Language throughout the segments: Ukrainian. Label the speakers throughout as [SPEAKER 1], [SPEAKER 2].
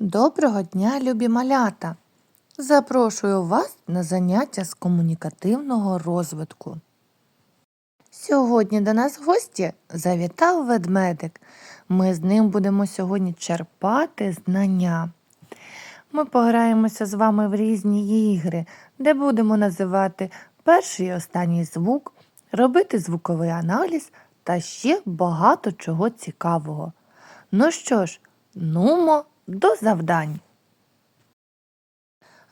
[SPEAKER 1] Доброго дня, любі малята! Запрошую вас на заняття з комунікативного розвитку. Сьогодні до нас в гості завітав ведмедик. Ми з ним будемо сьогодні черпати знання. Ми пограємося з вами в різні ігри, де будемо називати перший і останній звук, робити звуковий аналіз та ще багато чого цікавого. Ну що ж, нумо до завдань.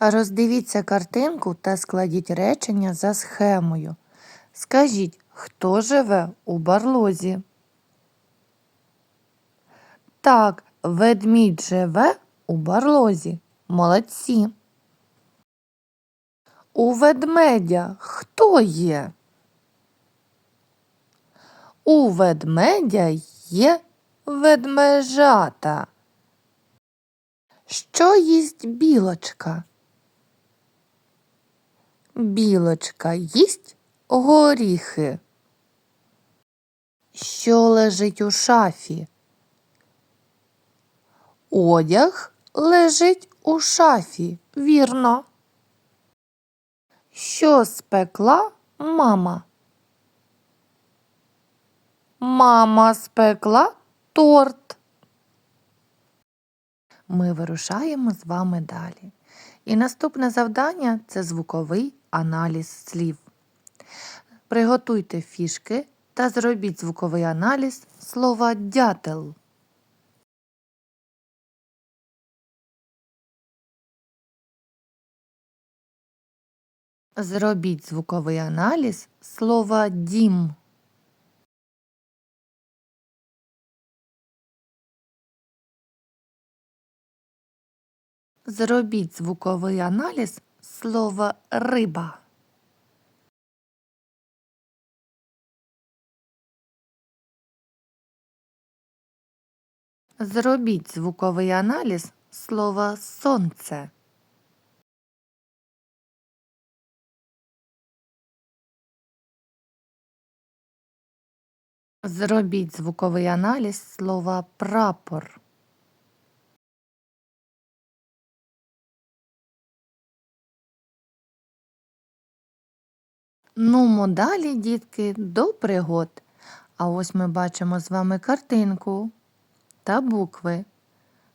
[SPEAKER 1] Роздивіться картинку та складіть речення за схемою. Скажіть, хто живе у барлозі? Так, ведмідь живе у барлозі. Молодці. У ведмедя хто є? У ведмедя є ведмежата. Що їсть білочка? Білочка їсть горіхи. Що лежить у шафі? Одяг лежить у шафі, вірно. Що спекла мама? Мама спекла торт. Ми вирушаємо з вами далі. І наступне завдання це звуковий аналіз слів. Приготуйте фішки та зробіть звуковий аналіз слова дятел. Зробіть звуковий аналіз слова дім. Зробіть звуковий аналіз слова риба. Зробіть звуковий аналіз слова сонце. Зробіть звуковий аналіз слова прапор. Нумо далі, дітки, до пригод. А ось ми бачимо з вами картинку та букви.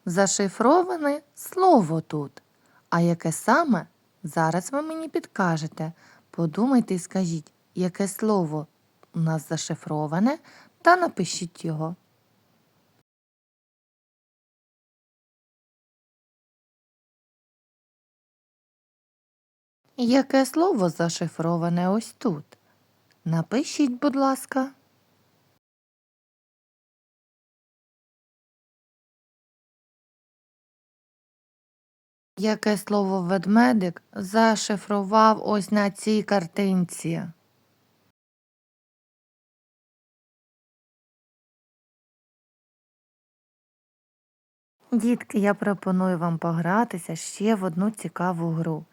[SPEAKER 1] Зашифроване слово тут. А яке саме? Зараз ви мені підкажете. Подумайте і скажіть, яке слово у нас зашифроване, та напишіть його. Яке слово зашифроване ось тут? Напишіть, будь ласка. Яке слово ведмедик зашифрував ось на цій картинці? Дітки, я пропоную вам погратися ще в одну цікаву гру.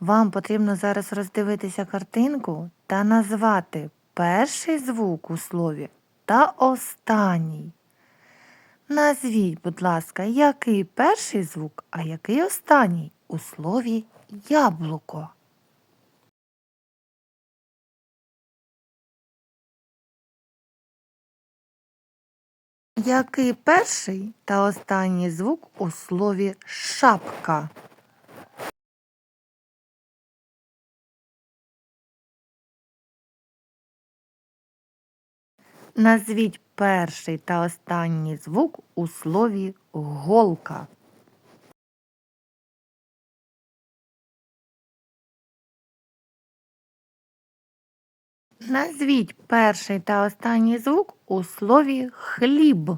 [SPEAKER 1] Вам потрібно зараз роздивитися картинку та назвати перший звук у слові та останній. Назвіть, будь ласка, який перший звук, а який останній у слові яблуко. Який перший та останній звук у слові шапка? Назвіть перший та останній звук у слові голка. Назвіть перший та останній звук у слові хліб.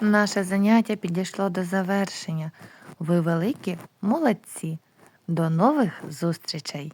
[SPEAKER 1] Наше заняття підійшло до завершення. Ви великі молодці. До нових зустрічей!